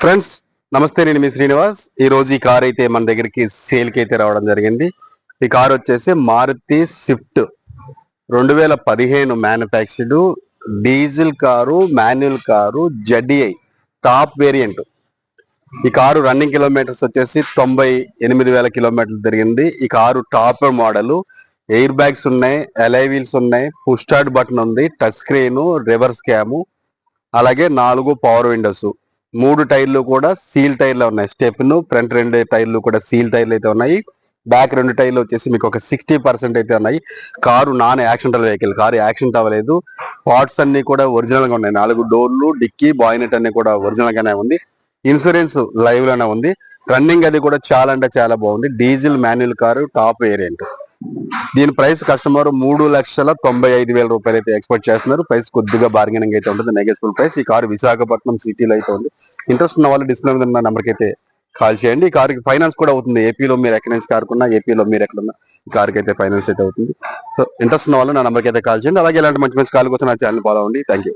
Friends నమస్తే నేను మీ శ్రీనివాస్. ఈ రోజు ఈ కార్ అయితే మన దగ్గరికి సేల్కి అయితే రావడం జరిగింది. ఈ కార్ వచ్చేసి మారుతి స్విఫ్ట్ రెండు వేల పదిహేను manufactured diesel car manual car ZDI top variant ఈ కారు రన్నింగ్ కిలోమీటర్స్ వచ్చేసి తొంభై ఎనిమిది వేల కిలోమీటర్లు తిరిగింది. ఈ car top model air bags ఉన్నాయి ఎలై వీల్స్ ఉన్నాయి పుష్ స్టార్ట్ బటన్ ఉంది టచ్ స్క్రీన్ రివర్స్ క్యాము అలాగే నాలుగు పవర్ విండోస్ మూడు టైర్లు కూడా సీల్ టైర్లు ఉన్నాయి. స్టెప్ను ఫ్రంట్ రెండు టైర్లు కూడా సీల్ టైర్లు అయితే ఉన్నాయి. బ్యాక్ రెండు టైర్లు వచ్చేసి మీకు ఒక సిక్స్టీ పర్సెంట్ అయితే ఉన్నాయి. Car non accidental vehicle. Car accident అవ్వలేదు పార్ట్స్ అన్ని కూడా ఒరిజినల్గా ఉన్నాయి. నాలుగు డోర్లు డిక్కీ బాయినెట్ అన్ని కూడా ఒరిజినల్ గానే ఉంది. ఇన్సూరెన్స్ లైవ్లోనే ఉంది. రన్నింగ్ అది కూడా చాలా అంటే చాలా బాగుంది. Diesel manual car top variant. దీని ప్రైస్ కస్టమర్ మూడు లక్షల తొంభై ఐదు వేల రూపాయలు అయితే ఎక్స్పెక్ట్ చేస్తున్నారు. ప్రైస్ కొద్దిగా బార్గెనింగ్ అయితే ఉంటుంది. నెగెసిబుల్ ప్రైస్ ఈ కారు విశాఖపట్నం సిటీలో అయితే ఉంది. ఇంట్రెస్ట్ ఉన్న వాళ్ళు డిస్ప్లే మీద ఉన్న నెంబర్కి అయితే కాల్ చేయండి. ఈ కార్కి ఫైనాన్స్ కూడా అవుతుంది. ఏపీలో మీరు ఎక్కడి నుంచి కారుకున్నా ఏపీలో మీరు ఎక్కడున్నా ఈ కార్కి అయితే ఫైనాన్స్ అయితే అవుతుంది. సో ఇంట్రెస్ట్ ఉన్న వాళ్ళు నా నెంబర్కి అయితే కాల్ చేయండి. అలాగే ఇలాంటి మంచి మంచి కాల్ కోసం నా ఛానల్ ఫాలో అవ్వండి. Thank you